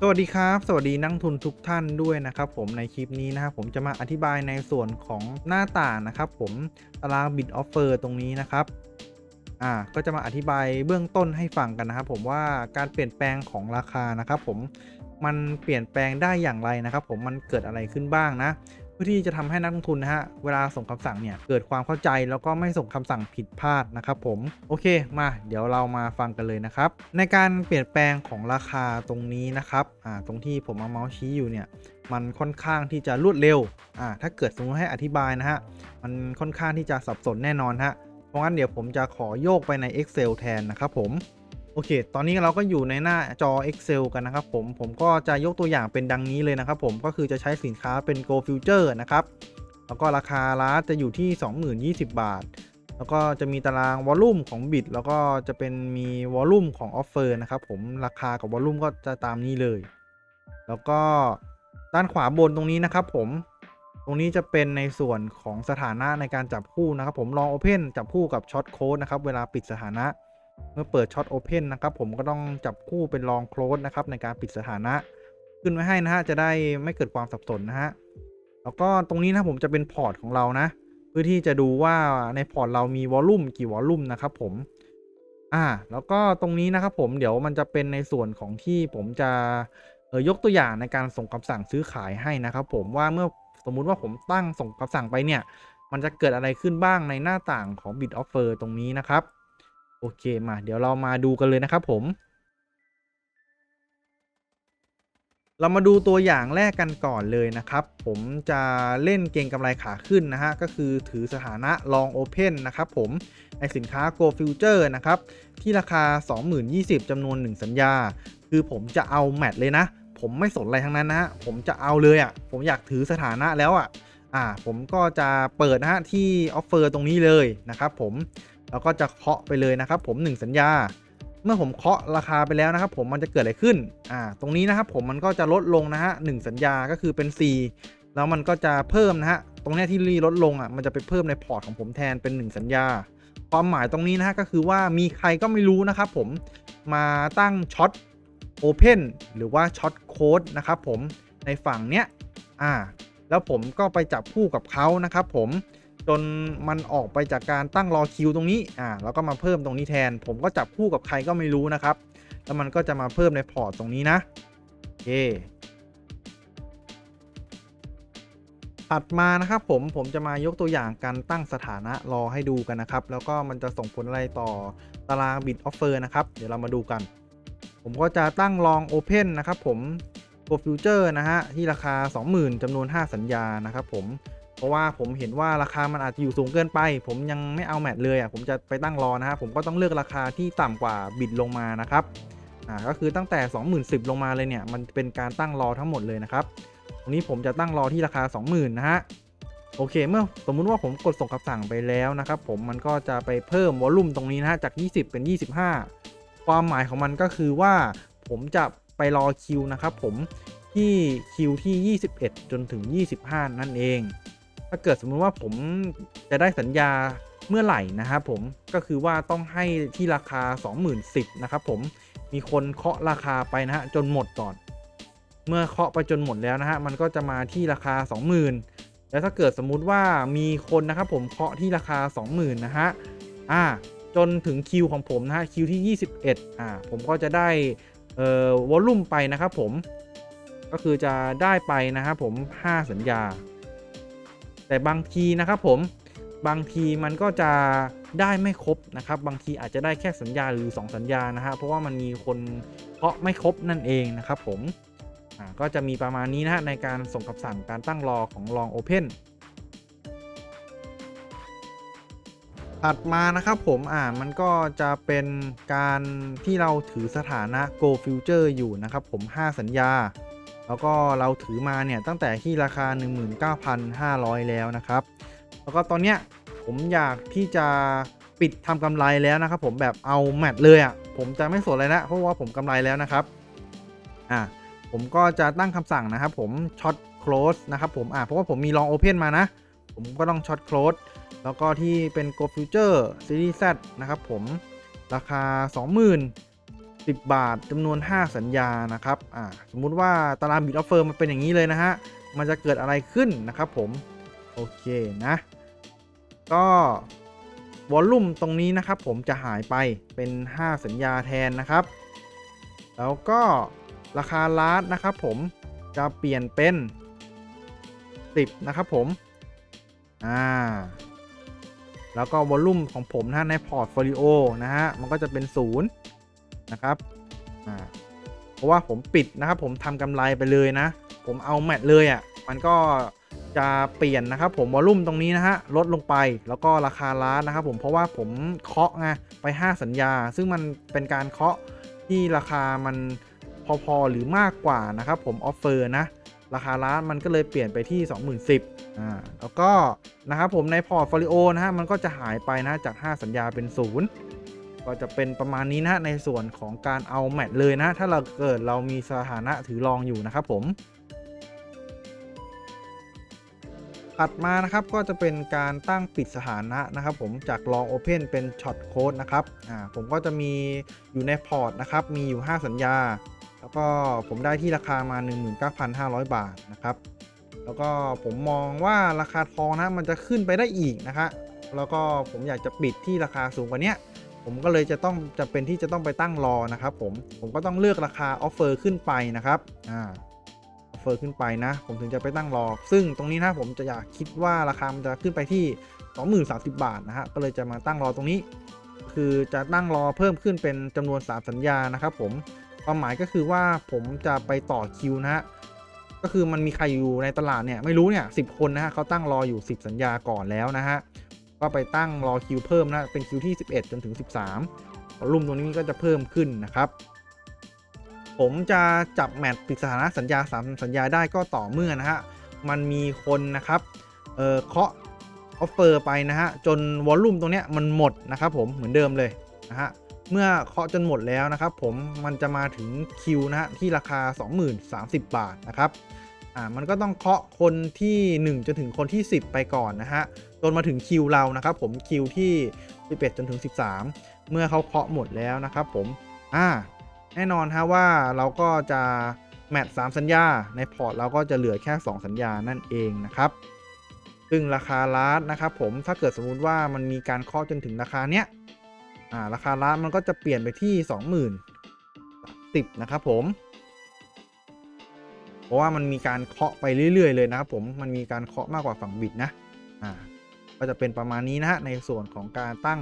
สวัสดีครับ สวัสดีนักทุนทุกท่านด้วยนะครับผมในคลิปนี้นะครับผมจะมาอธิบายในส่วนของหน้าต่างนะครับผมตารางบิดออฟเฟอร์ตรงนี้นะครับอ่าก็จะมาอธิบายเบื้องต้นให้ฟังกันนะครับผมว่าการเปลี่ยนแปลงของราคานะครับผมมันเปลี่ยนแปลงได้อย่างไรนะครับผมมันเกิดอะไรขึ้นบ้างนะ พื่อที่จะทำให้นักลงทุนนะฮะเวลาส่งคำสั่งเนี่ยเกิดความเข้าใจแล้วก็ไม่ส่งคำสั่งผิดพลาดนะครับผมโอเคมาเดี๋ยวเรามาฟังกันเลยนะครับในการเปลี่ยนแปลงของราคาตรงนี้นะครับอ่าตรงที่ผมเอาเมาส์ชี้อยู่เนี่ยมันค่อนข้างที่จะรวดเร็วอ่าถ้าเกิดสมมติให้อธิบายนะฮะมันค่อนข้างที่จะสับสนแน่นอนฮะเพราะงั้นเดี๋ยวผมจะขอโยกไปใน Excel แทนนะครับผม โอเค ตอนนี้เราก็อยู่ในหน้าจอ Excel กันนะครับผม ผมก็จะยกตัวอย่างเป็นดังนี้เลยนะครับผม ก็คือจะใช้สินค้าเป็น Go Future นะครับ แล้วก็ราคาร้านจะอยู่ที่ 20,020 บาท แล้วก็จะมีตารางวอลลุ่มของบิดแล้วก็จะเป็นมีวอลลุ่มของออฟเฟอร์นะครับผม ราคากับวอลลุ่มก็จะตามนี้เลย แล้วก็ด้านขวาบนตรงนี้นะครับผม ตรงนี้จะเป็นในส่วนของสถานะในการจับคู่นะครับผม ลอง Open จับคู่กับช็อตโค้ดนะครับ เวลาปิดสถานะ เมื่อเปิดช็อตโอเพนนะครับผมก็ต้องจับคู่เป็นลองโคลสนะครับในการปิดสถานะ ขึ้นไว้ให้นะฮะจะได้ไม่เกิดความสับสนนะฮะแล้วก็ตรงนี้นะผมจะเป็นพอร์ตของเรานะ เพื่อที่จะดูว่าในพอร์ตเรามีวอลลุ่มกี่วอลลุ่มนะครับผมอ่าแล้วก็ตรงนี้นะครับผมเดี๋ยวมันจะเป็นในส่วนของที่ผมจะเออยกตัวอย่างในการส่งคำสั่งซื้อขายให้นะครับผมว่าเมื่อสมมุติว่าผมตั้งส่งคำสั่งไปเนี่ย มันจะเกิดอะไรขึ้นบ้างในหน้าต่างของ Bid Offer ตรงนี้นะครับ เคมา เดี๋ยวเรามาดูกันเลยนะครับผม เรามาดูตัวอย่างแรกกันก่อนเลยนะครับ ผมจะเล่นเกงกำไรขาขึ้นนะฮะ ก็คือถือสถานะ Long Open นะครับผมในสินค้า Go Future นะครับ ที่ราคา 2020จำนวน 1 สัญญา คือผมจะเอาแมทเลยนะ ผมไม่สนอะไรทั้งนั้นนะฮะผมจะเอาเลยอะ่ะ ผมอยากถือสถานะแล้วอะ่ะ อ่า ผมก็จะเปิดนะฮะที่ออฟเฟอร์ตรงนี้เลยนะครับผม แล้วก็จะเคาะไปเลยนะครับผม 1 สัญญา เมื่อผมเคาะราคาไปแล้วนะครับผมมันจะเกิดอะไรขึ้นอ่าตรงนี้นะครับผมมันก็จะลดลงนะฮะหสัญญาก็คือเป็น 4 แล้วมันก็จะเพิ่มนะฮะตรงนี้ที่รีลดลงอะมันจะไปเพิ่มในพอร์ตของผมแทนเป็น 1 สัญญา ความหมายตรงนี้นะฮะก็คือว่ามีใครก็ไม่รู้นะครับผมมาตั้งช็อตโอเพนหรือว่าช็อตโค้ดนะครับผมในฝั่งเนี้ยอ่าแล้วผมก็ไปจับคู่กับเขานะครับผม จนมันออกไปจากการตั้งรอคิวตรงนี้อ่าแล้วก็มาเพิ่มตรงนี้แทน ผมก็จับคู่กับใครก็ไม่รู้นะครับ แล้วมันก็จะมาเพิ่มในพอร์ตตรงนี้นะโอเคถัดมานะครับผมผมจะมายกตัวอย่างการตั้งสถานะรอให้ดูกันนะครับ แล้วก็มันจะส่งผลอะไรต่อตารางบิดออฟเฟอร์นะครับ เดี๋ยวเรามาดูกัน ผมก็จะตั้งลอง Open นะครับผม Go Future นะฮะที่ราคา 20,000จำนวน 5 สัญญานะครับผม เพราะว่าผมเห็นว่าราคามันอาจจะอยู่สูงเกินไป ผมยังไม่เอาแมทเลยอะผมจะไปตั้งรอนะฮะผมก็ต้องเลือกราคาที่ต่ำกว่าบิดลงมานะครับอ่าก็คือตั้งแต่ 20,010 ลงมาเลยเนี่ยมันเป็นการตั้งรอทั้งหมดเลยนะครับตรงนี้ผมจะตั้งรอที่ราคา 20,000 นะฮะโอเคเมื่อสมมุติว่าผมกดส่งคำสั่งไปแล้วนะครับผมมันก็จะไปเพิ่มวอลลุ่มตรงนี้นะฮะจาก 20 เป็น 25 ความหมายของมันก็คือว่าผมจะไปรอคิวนะครับผมที่คิวที่ 21 จนถึง 25 นั่นเอง ถ้าเกิดสมมุติว่าผมจะได้สัญญาเมื่อไหร่นะครับผมก็คือว่าต้องให้ที่ราคา 20,010นะครับผมมีคนเคาะราคาไปนะฮะจนหมดก่อน เมื่อเคาะไปจนหมดแล้วนะฮะมันก็จะมาที่ราคา 20,000 แล้วถ้าเกิดสมมุติว่ามีคนนะครับผมเคาะที่ราคา 20,000นะฮะอ่าจนถึงคิวของผมนะฮะคิวที่ 21อ่าผมก็จะได้เอ่อวอลลุ่มไปนะครับผมก็คือจะได้ไปนะครับผม 5 สัญญา แต่บางทีนะครับผมบางทีมันก็จะได้ไม่ครบนะครับ บางทีอาจจะได้แค่สัญญาหรือ 2 สัญญานะฮะเพราะว่ามันมีคนเคาะไม่ครบนั่นเองนะครับผมก็จะมีประมาณนี้นะฮะในการส่งคำสั่งการตั้งรอของ Long Open ถัดมานะครับผมอ่ามันก็จะเป็นการที่เราถือสถานะ Go Future อยู่นะครับผม 5 สัญญา แล้วก็เราถือมาเนี่ยตั้งแต่ที่ราคา 19,500 แล้วนะครับ แล้วก็ตอนเนี้ยผมอยากที่จะปิดทำกำไรแล้วนะครับ ผมแบบเอาแมทเลยอะ่ะผมจะไม่สนอะไรนะเพราะว่าผมกำไรแล้วนะครับอ่าผมก็จะตั้งคำสั่งนะครับ ผมช็อต close นะครับผมอ่าเพราะว่าผมมี long open มานะ ผมก็ต้องช็อต close แล้วก็ที่เป็น Go Future Series Z นะครับผมราคา 20,000 10 บาทจำนวน 5 สัญญานะครับอ่าสมมุติว่าตารางบิตออฟเฟอร์มันเป็นอย่างนี้เลยนะฮะ มันจะเกิดอะไรขึ้นนะครับผม โอเคนะ ก็วอลลุ่มตรงนี้นะครับผมจะหายไปเป็น 5 สัญญาแทนนะครับ แล้วก็ราคาลาสนะครับผมจะเปลี่ยนเป็น 10 นะครับผม อ่า แล้วก็วอลลุ่มของผมนะในพอร์ตโฟลิโอนะฮะ มันก็จะเป็น 0 นะครับอ่าเพราะว่าผมปิดนะครับ ผมทำกำไรไปเลยนะ ผมเอาแมทเลยอะ่ะมันก็จะเปลี่ยนนะครับ ผมวอลลุ่มตรงนี้นะฮะลดลงไปแล้วก็ราคาล้านนะครับ ผมเพราะว่าผมเคาะไงไป 5 สัญญา ซึ่งมันเป็นการเคาะที่ราคามันพอๆหรือมากกว่านะครับผมออฟเฟอร์นะราคาล้านมันก็เลยเปลี่ยนไปที่20,010อ่าแล้วก็นะครับผมในพอร์ตโฟลิโอนะฮะมันก็จะหายไปนะจาก 5 สัญญาเป็น 0 ก็จะเป็นประมาณนี้นะในส่วนของการเอาแมทเลยนะ ถ้าเราเกิดเรามีสถานะถือรองอยู่นะครับผมถัดมานะครับก็จะเป็นการตั้งปิดสถานะนะครับ ผมจาก long open เป็น short code นะครับอ่าผมก็จะมีอยู่ในพอร์ตนะครับ มีอยู่ 5 สัญญา แล้วก็ผมได้ที่ราคามา 19,500 บาทนะครับ แล้วก็ผมมองว่าราคาทองนะมันจะขึ้นไปได้อีกนะคะแล้วก็ผมอยากจะปิดที่ราคาสูงกว่านี้ ผมก็เลยจะต้องจะเป็นที่จะต้องไปตั้งรอนะครับผมผมก็ต้องเลือกราคาออฟเฟอร์ขึ้นไปนะครับอ่าออฟเฟอร์ขึ้นไปนะ ผมถึงจะไปตั้งรอ ซึ่งตรงนี้นะผมจะอยากคิดว่าราคามันจะขึ้นไปที่ 2030 บาทนะฮะก็เลยจะมาตั้งรอตรงนี้ คือจะตั้งรอเพิ่มขึ้นเป็นจำนวน 3 สัญญานะครับผมความหมายก็คือว่าผมจะไปต่อคิวนะฮะก็คือมันมีใครอยู่ในตลาดเนี่ยไม่รู้เนี่ยสิคนนะฮะเขาตั้งรออยู่ 10 สัญญาก่อนแล้วนะฮะ ก็ไปตั้งรอคิวเพิ่มนะ เป็นคิวที่ 11 จนถึง 13รุ่มตรงนี้ก็จะเพิ่มขึ้นนะครับ ผมจะจับแมตช์ปิดสถานะสัญญา 3 สัญญาได้ก็ต่อเมื่อนะฮะ มันมีคนนะครับ เออเคาะออฟเฟอร์ไปนะฮะ จนวอลลุ่มตรงเนี้ยมันหมดนะครับผมเหมือนเดิมเลยนะฮะ เมื่อเคาะจนหมดแล้วนะครับผมมันจะมาถึงคิวนะฮะที่ราคา 2030 บาทนะครับ อ่ามันก็ต้องเคาะคนที่ 1 จนถึงคนที่ 10 ไปก่อนนะฮะจนมาถึงคิวเรานะครับผมคิวที่ 11 จนถึง 13 เมื่อเขาเคาะหมดแล้วนะครับผมอ่าแน่นอนฮะว่าเราก็จะแมท3สัญญา ในพอร์ตเราก็จะเหลือแค่ 2 สัญญานั่นเองนะครับ ซึ่งราคาลาสนะครับผมถ้าเกิดสมมุติว่ามันมีการเคาะจนถึงราคาเนี้ยอ่าราคาลาสมันก็จะเปลี่ยนไปที่ 20,000ติดนะครับผม เพราะว่ามันมีการเคาะไปเรื่อย ๆ เลยนะครับผมมันมีการเคาะมากกว่าฝั่งบิดนะอ่าก็จะเป็นประมาณนี้นะฮะในส่วนของการตั้ง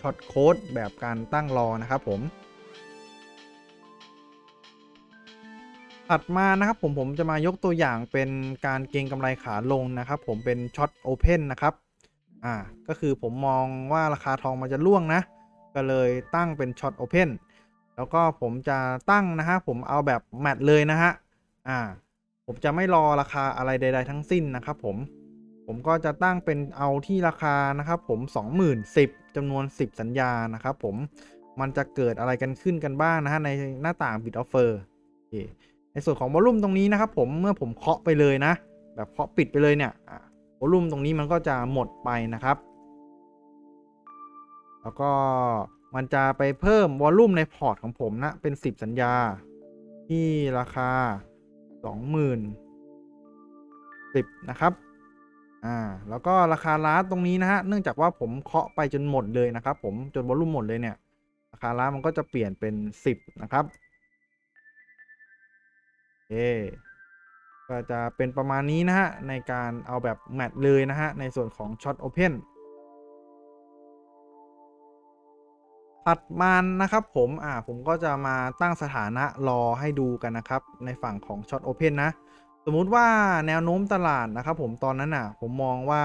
ช็อตโค้ดแบบการตั้งรอนะครับผมถัดมานะครับผมผมจะมายกตัวอย่างเป็นการเก็งกำไรขาลงนะครับผมเป็นช็อตโอเพนนะครับอ่าก็คือผมมองว่าราคาทองมันจะล่วงนะ ก็เลยตั้งเป็นช็อตโอเพนแล้วก็ผมจะตั้งนะฮะผมเอาแบบแมทเลยนะฮะ อ่า ผมจะไม่รอราคาอะไรใด ๆ ทั้งสิ้นนะครับผม ผมก็จะตั้งเป็นเอาที่ราคานะครับผม 20,010จำนวน 10 สัญญานะครับผม มันจะเกิดอะไรกันขึ้นกันบ้างนะฮะในหน้าต่าง bid offer โอเคในส่วนของวอลลุ่มตรงนี้นะครับผมเมื่อผมเคาะไปเลยนะ แบบเคาะปิดไปเลยเนี่ยวอลลุ่มตรงนี้มันก็จะหมดไปนะครับ แล้วก็มันจะไปเพิ่มวอลลุ่มในพอร์ตของผมนะ เป็น 10 สัญญา ที่ราคา 20,000 10นะครับอ่าแล้วก็ราคาลาสตรงนี้นะฮะเนื่องจากว่าผมเคาะไปจนหมดเลยนะครับ ผมจนวอลลุ่มหมดเลยเนี่ย ราคาลามันก็จะเปลี่ยนเป็น 10 นะครับโอก็จะเป็นประมาณนี้นะฮะในการเอาแบบแมทเลยนะฮะในส่วนของช็อตโอเพน ถัดมานะครับผมอ่าผมก็จะมาตั้งสถานะรอให้ดูกันนะครับ ในฝั่งของช็อตโอเพนนะ สมมุติว่าแนวโน้มตลาดนะครับผมตอนนั้นน่ะ ผมมองว่า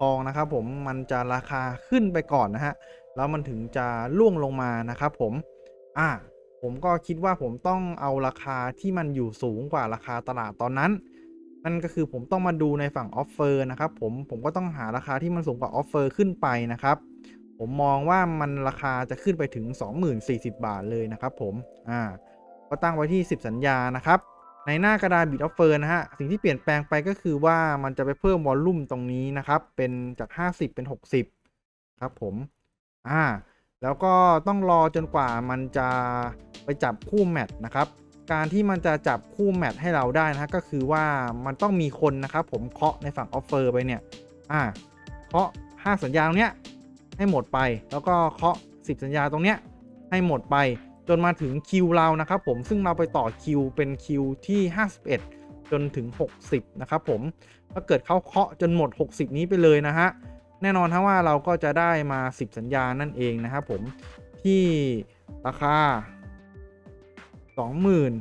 ทองนะครับผมมันจะราคาขึ้นไปก่อนนะฮะ แล้วมันถึงจะล่วงลงมานะครับผมอ่าผมก็คิดว่าผมต้องเอาราคาที่มันอยู่สูงกว่าราคาตลาดตอนนั้น นั่นก็คือผมต้องมาดูในฝั่งออฟเฟอร์นะครับผมผมก็ต้องหาราคาที่มันสูงกว่าออฟเฟอร์ขึ้นไปนะครับ ผมมองว่ามันราคาจะขึ้นไปถึง 20,040 บาทเลยนะครับผม อ่า ก็ตั้งไว้ที่ 10 สัญญานะครับ ในหน้ากระดานบิดออฟเฟอร์นะฮะ สิ่งที่เปลี่ยนแปลงไปก็คือว่ามันจะไปเพิ่มวอลลุ่มตรงนี้นะครับ เป็นจาก 50 เป็น 60 ครับผม อ่า แล้วก็ต้องรอจนกว่ามันจะไปจับคู่แมตช์นะครับ การที่มันจะจับคู่แมตช์ให้เราได้นะฮะ ก็คือว่ามันต้องมีคนนะครับผมเคาะในฝั่งออฟเฟอร์ไปเนี่ย อ่า เคาะ 5 สัญญาเนี้ย ให้หมดไป แล้วก็เคาะ 10 สัญญาตรงเนี้ยให้หมดไป จนมาถึงคิวเรานะครับผมซึ่งเราไปต่อคิวเป็นคิวที่ 51 จนถึง 60 นะครับผมถ้าเกิดเขาเคาะจนหมด 60 นี้ไปเลยนะฮะแน่นอนทั้งว่าเราก็จะได้มา 10 สัญญานั่นเองนะครับผมที่ราคา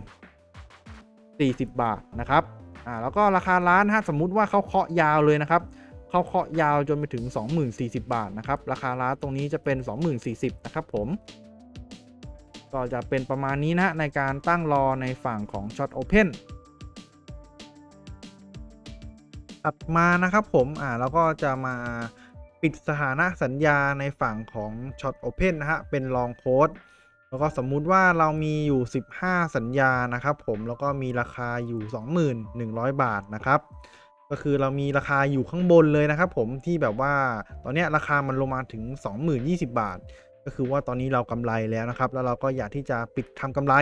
20,040 บาทนะครับอ่าแล้วก็ราคาร้านถ้าสมมุติว่าเขาเคาะยาวเลยนะครับ เขาเคาะยาวจนไปถึง 2040 บาทนะครับ ราคาร้านตรงนี้จะเป็น 2040 นะครับผม ก็จะเป็นประมาณนี้นะในการตั้งรอในฝั่งของ Shot Open ถัดมานะครับผม อ่าแล้วก็จะมาปิดสถานะสัญญาในฝั่งของ Shot Open นะฮะ เป็น Long Code แล้วก็สมมุติว่าเรามีอยู่ 15 สัญญานะครับผม แล้วก็มีราคาอยู่ 21,000 บาทนะครับ ก็คือเรามีราคาอยู่ข้างบนเลยนะครับผมที่แบบว่าตอนนี้ราคามันลงมาถึง 20,020 บาท ก็คือว่าตอนนี้เรากำไรแล้วนะครับ แล้วเราก็อยากที่จะปิดทำกำไร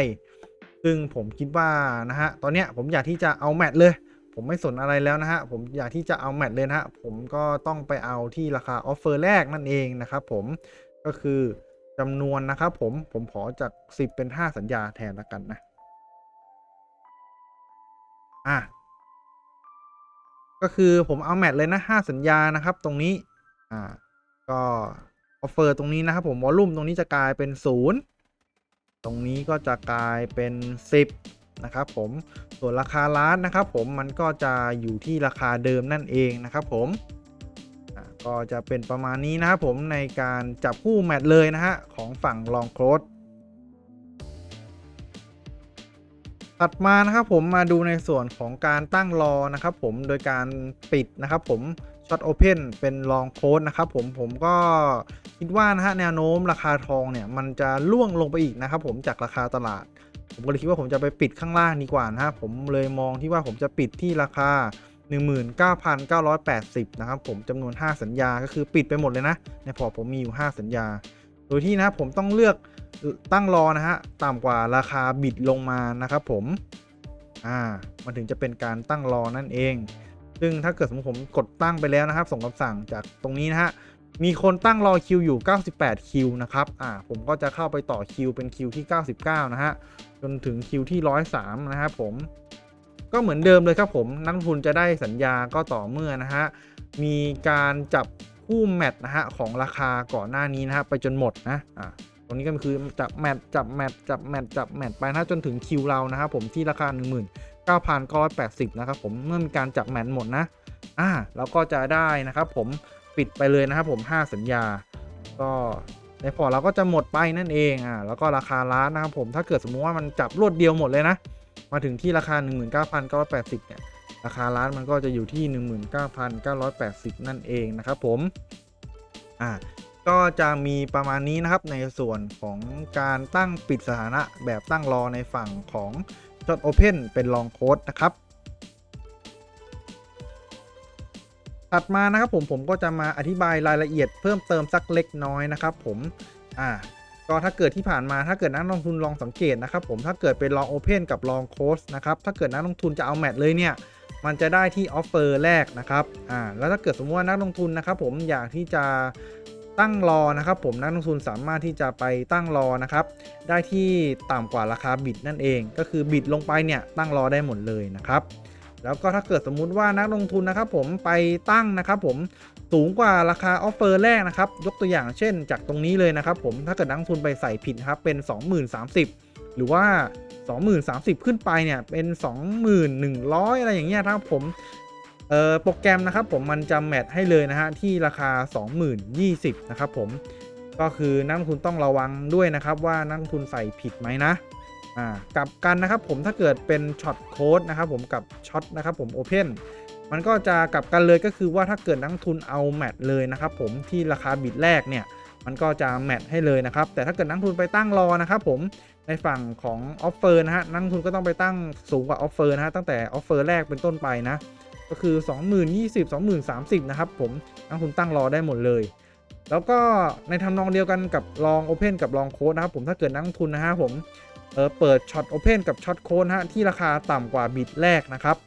ซึ่งผมคิดว่านะฮะตอนนี้ผมอยากที่จะเอาแมตช์เลย ผมไม่สนอะไรแล้วนะฮะผมอยากที่จะเอาแมตช์เลยนะฮะผมก็ต้องไปเอาที่ราคาออฟเฟอร์แรกนั่นเองนะครับผมก็คือจำนวนนะครับผมผมขอจาก 10 เป็น 5 สัญญาแทนละกันนะอะ ก็คือผมเอาแมตช์เลยนะ 5 สัญญานะครับตรงนี้ อ่า ก็ออฟเฟอร์ตรงนี้นะครับผมวอลลุ่มตรงนี้จะกลายเป็น 0 ตรงนี้ก็จะกลายเป็น 10 นะครับผม ส่วนราคาร้านนะครับผมมันก็จะอยู่ที่ราคาเดิมนั่นเองนะครับผมอะก็จะเป็นประมาณนี้นะครับผมในการจับคู่แมตช์เลยนะฮะของฝั่งลองโครส ถัดมานะครับผมมาดูในส่วนของการตั้งรอนะครับผมโดยการปิดนะครับผมช็อตโอเพนเป็นลองโค้ดนะครับผมผมก็คิดว่านะฮะแนวโน้มราคาทองเนี่ยมันจะล่วงลงไปอีกนะครับผมจากราคาตลาด ผมก็เลยคิดว่าผมจะไปปิดข้างล่างดีกว่านะฮะผมเลยมองที่ว่าผมจะปิดที่ราคา 19,980นะครับผมจำนวน 5 สัญญาก็คือปิดไปหมดเลยนะในพอร์ตผมมีอยู่ 5 สัญญา โดยที่นะผมต้องเลือก ตั้งรอนะฮะต่ำกว่าราคาบิดลงมานะครับผมอ่ามันถึงจะเป็นการตั้งรอนั่นเอง ซึ่งถ้าเกิดสมมติผมกดตั้งไปแล้วนะครับ ส่งคำสั่งจากตรงนี้นะฮะมีคนตั้งรอคิวอยู่ 98 คิวนะครับ อ่า ผมก็จะเข้าไปต่อคิวเป็นคิวที่ 99 นะฮะ จนถึงคิวที่ 103 นะครับผม ก็เหมือนเดิมเลยครับผม นักทุนจะได้สัญญาก็ต่อเมื่อนะฮะ มีการจับคู่แมตช์นะฮะของราคาก่อนหน้านี้นะฮะไปจนหมดนะ อ่า ตรงนี้ก็คือจับแมตช์จับแมตช์จับแมตช์จับแมตช์ไปนะจนถึงคิวเรานะครับผมที่ราคา 19,980 นะครับผมเมื่อมีการจับแมตช์หมดนะอ่าแล้วก็จะได้นะครับผมปิดไปเลยนะครับผม 5 สัญญา ก็ในพอร์ตเราก็จะหมดไปนั่นเองอ่าแล้วก็ราคาร้านนะครับผมถ้าเกิดสมมุติว่ามันจับรวดเดียวหมดเลยนะ มาถึงที่ราคา 19,980 เนี่ยราคาร้านมันก็จะอยู่ที่ 19,980 นั่นเองนะครับผม อ่า ก็จะมีประมาณนี้นะครับในส่วนของการตั้งปิดสถานะแบบตั้งรอในฝั่งของ Shot Open เป็นลองโค้ดนะครับ ถัดมานะครับผมผมก็จะมาอธิบายรายละเอียดเพิ่มเติมสักเล็กน้อยนะครับผมอ่าก็ถ้าเกิดที่ผ่านมาถ้าเกิดนักลงทุนลองสังเกตนะครับผมถ้าเกิดเป็นลองโอเพนกับลองโค้ดนะครับถ้าเกิดนักลงทุนจะเอาแมตช์เลยเนี่ยมันจะได้ที่ออฟเฟอร์แรกนะครับอ่าแล้วถ้าเกิดสมมติว่านักลงทุนนะครับผมอยากที่จะ ตั้งรอนะครับผมนักลงทุนสามารถที่จะไปตั้งรอนะครับได้ที่ต่ำกว่าราคาบิดนั่นเอง ก็คือบิดลงไปเนี่ยตั้งรอได้หมดเลยนะครับแล้วก็ถ้าเกิดสมมุติว่านักลงทุนนะครับผมไปตั้งนะครับผมสูงกว่าราคาออฟเฟอร์แรกนะครับยกตัวอย่างเช่นจากตรงนี้เลยนะครับผมถ้าเกิดนักลงทุนไปใส่ผิดครับเป็น 2030 หรือว่า 2030 ขึ้นไปเนี่ยเป็น 2100 อะไรอย่างเงี้ยครับผม เออโปรแกรมนะครับผมมันจะแมทให้เลยนะฮะที่ราคา 2020 นะครับผมก็คือนักลงทุนต้องระวังด้วยนะครับว่านักลงทุนใส่ผิดไหมนะอ่ากับกันนะครับผมถ้าเกิดเป็นช็อตโค้ดนะครับผมกับช็อตนะครับผมโอเพนมันก็จะกลับกันเลยก็คือว่าถ้าเกิดนักทุนเอาแมทเลยนะครับผมที่ราคาบิดแรกเนี่ยมันก็จะแมทให้เลยนะครับแต่ถ้าเกิดนักทุนไปตั้งรอนะครับผมในฝั่งของออฟเฟอร์นะฮะนักทุนก็ต้องไปตั้งสูงกว่าออฟเฟอร์นะฮะตั้งแต่ออฟเฟอร์แรกเป็นต้นไปนะ ก็คือ 2020 2030 นะครับผมนักลงทุนตั้งรอได้หมดเลย แล้วก็ในทำนองเดียวกันกับลองโอเพนกับลองโค้ดนะครับผมถ้าเกิดนักทุนนะฮะผมเออเปิดช็อตโอเพนกับช็อตโค้ดฮะที่ราคาต่ำกว่าบิตแรกนะครับ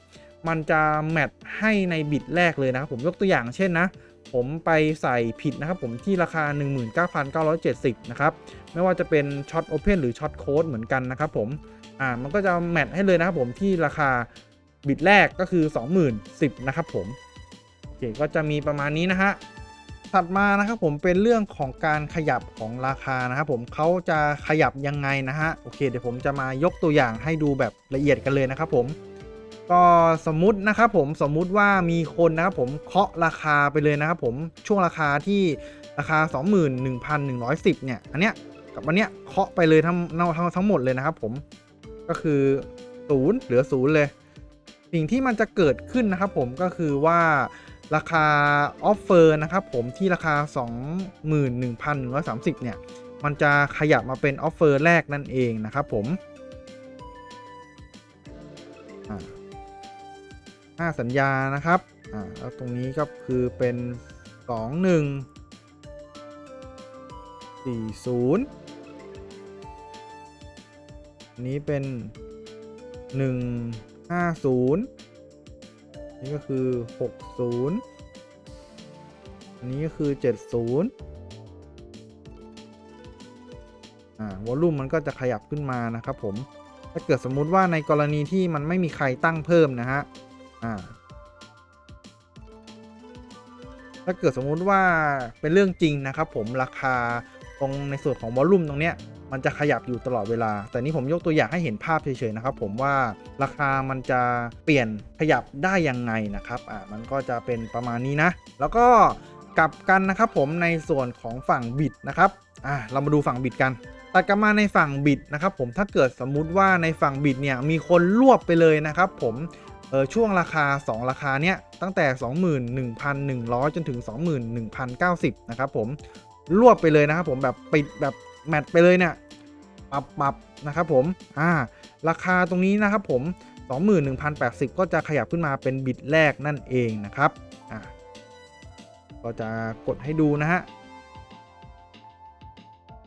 มันจะแมทให้ในบิตแรกเลยนะครับผมยกตัวอย่างเช่นนะผมไปใส่ผิดนะครับผมที่ราคา 19,970 นะครับ ไม่ว่าจะเป็นช็อตโอเพนหรือช็อตโค้ดเหมือนกันนะครับผม อ่า มันก็จะแมทให้เลยนะครับผมที่ราคา บิตแรกก็คือ 20,010นะครับผมโอเคก็จะมีประมาณนี้นะฮะถัดมานะครับผมเป็นเรื่องของการขยับของราคานะครับผมเขาจะขยับยังไงนะฮะโอเคเดี๋ยวผมจะมายกตัวอย่างให้ดูแบบละเอียดกันเลยนะครับผมก็สมมุตินะครับผมสมมุติว่ามีคนนะครับผมเคาะราคาไปเลยนะครับผมช่วงราคาที่ราคา 21,110 เนี่ยอันเนี้ยกับอันเนี้ยเคาะไปเลยทั้งทั้งทั้งหมดเลยนะครับผมก็คือศูนย์เหลือศูนย์เลย สิ่งที่มันจะเกิดขึ้นนะครับผมก็คือว่าราคาออฟเฟอร์นะครับผมที่ราคา 21,130 เนี่ย มันจะขยับมาเป็นออฟเฟอร์แรกนั่นเองนะครับผมห้าสัญญานะครับอ่าแล้วตรงนี้ก็คือเป็น 2 1 4 0อันนี้เป็น 1 5 0นี่ก็คือ60อันนี้ก็คือ70อ่าวอลลุ่มมันก็จะขยับขึ้นมานะครับผม ถ้าเกิดสมมุติว่าในกรณีที่มันไม่มีใครตั้งเพิ่มนะฮะ อ่า ถ้าเกิดสมมุติว่าเป็นเรื่องจริงนะครับผมราคาตรงในส่วนของวอลลุ่มตรงเนี้ย มันจะขยับอยู่ตลอดเวลา แต่นี้ผมยกตัวอย่างให้เห็นภาพเฉยๆนะครับผมว่าราคามันจะเปลี่ยนขยับได้ยังไงนะครับอ่ามันก็จะเป็นประมาณนี้นะ แล้วก็กลับกันนะครับผมในส่วนของฝั่งบิดนะครับอ่าเรามาดูฝั่งบิดกันตัดกลับมาในฝั่งบิดนะครับผมถ้าเกิดสมมุติว่าในฝั่งบิดเนี่ยมีคนรวบไปเลยนะครับผมเออช่วงราคา 2 ราคาเนี้ยตั้งแต่ 21,100 จนถึง 21,090 นะครับผมรวบไปเลยนะครับผมแบบปิดแบบแมทไปเลยเนี่ย ปรับปรับนะครับผมอ่าราคาตรงนี้นะครับผม 21,080 ก็จะขยับขึ้นมาเป็นบิดแรกนั่นเองนะครับอ่าก็จะกดให้ดูนะฮะ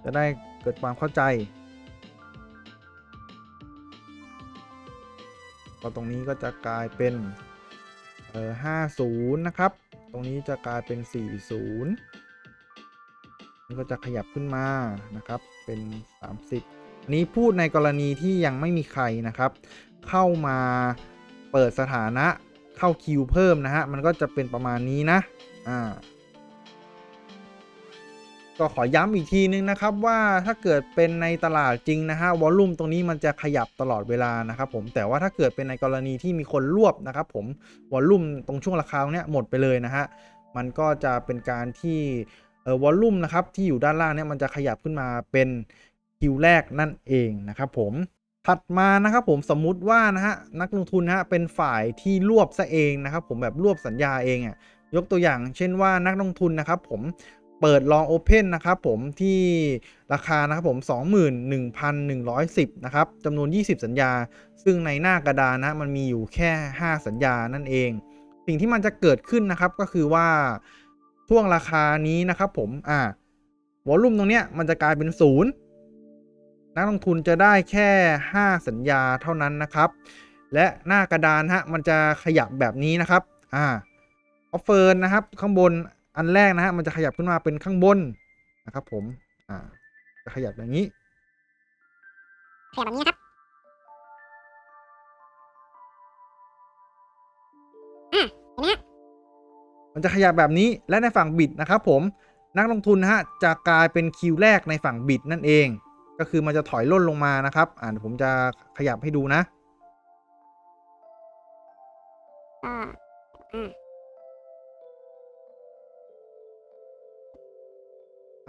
จะได้เกิดความเข้าใจก็ตรงนี้ก็จะกลายเป็นเอ่อ50 นะครับ ตรงนี้จะกลายเป็น 40นี่ก็จะขยับขึ้นมานะครับ เป็น 30 อันนี้พูดในกรณีที่ยังไม่มีใครนะครับ เข้ามาเปิดสถานะเข้าคิวเพิ่มนะฮะ มันก็จะเป็นประมาณนี้นะ อ่า ก็ขอย้ำอีกทีนึงนะครับว่าถ้าเกิดเป็นในตลาดจริงนะฮะวอลลุ่มตรงนี้มันจะขยับตลอดเวลานะครับผม แต่ว่าถ้าเกิดเป็นในกรณีที่มีคนรวบนะครับผมวอลลุ่มตรงช่วงราคาเนี้ยหมดไปเลยนะฮะ มันก็จะเป็นการที่ วอลลุ่มนะครับที่อยู่ด้านล่างเนี้ยมันจะขยับขึ้นมาเป็นคิวแรกนั่นเองนะครับผมถัดมานะครับผมสมมุติว่านะฮะนักลงทุนนะฮะเป็นฝ่ายที่รวบซะเองนะครับผมแบบรวบสัญญาเองอะยกตัวอย่างเช่นว่านักลงทุนนะครับผมเปิดลองโอเพนนะครับผมที่ราคานะครับผม 21,110 นะครับจำนวน 20 สัญญา ซึ่งในหน้ากระดานนะมันมีอยู่แค่ 5 สัญญานั่นเอง สิ่งที่มันจะเกิดขึ้นนะครับก็คือว่า ช่วงราคานี้นะครับผมอ่าวอลุ่มตรงเนี้ยมันจะกลายเป็นศูนย์นักลงทุนจะได้แค่ 5 สัญญาเท่านั้นนะครับ และหน้ากระดานฮะมันจะขยับแบบนี้นะครับอ่าออฟเฟอร์นะครับ ข้างบนอันแรกนะฮะมันจะขยับขึ้นมาเป็นข้างบนนะครับผมอ่าจะขยับอย่างนี้ขยับแบบนี้นะครับ มันจะขยับแบบนี้และในฝั่งบิดนะครับผมนักลงทุนนะฮะจะกลายเป็นคิวแรกในฝั่งบิดนั่นเอง ก็คือมันจะถอยล่นลงมานะครับ อ่าเดี๋ยวผมจะขยับให้ดูนะก็อ่า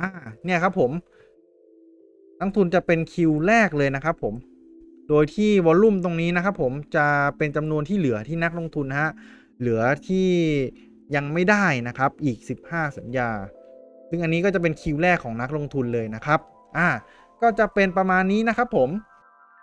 อ่าเนี่ยครับผมนักลงทุนจะเป็นคิวแรกเลยนะครับผม โดยที่วอลลุ่มตรงนี้นะครับผมจะเป็นจำนวนที่เหลือที่นักลงทุนนะฮะ เหลือที่ ยังไม่ได้นะครับอีก 15 สัญญา ซึ่งอันนี้ก็จะเป็นคิวแรกของนักลงทุนเลยนะครับอ่าก็จะเป็นประมาณนี้นะครับผม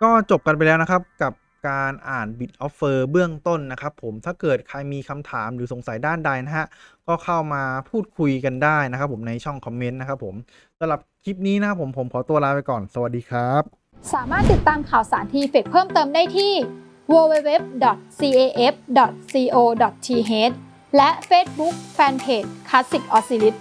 ก็จบกันไปแล้วนะครับกับการอ่าน Bid Offer เบื้องต้นนะครับผมถ้าเกิดใครมีคำถามหรือสงสัยด้านใดนะฮะ ก็เข้ามาพูดคุยกันได้นะครับผมในช่องคอมเมนต์นะครับผมสำหรับคลิปนี้นะครับผมผมขอตัวลาไปก่อน สวัสดีครับ สามารถติดตามข่าวสารทีเฟกเพิ่มเติมได้ที่ www.caf.co.th และ Facebook Fanpage Classic Oscillist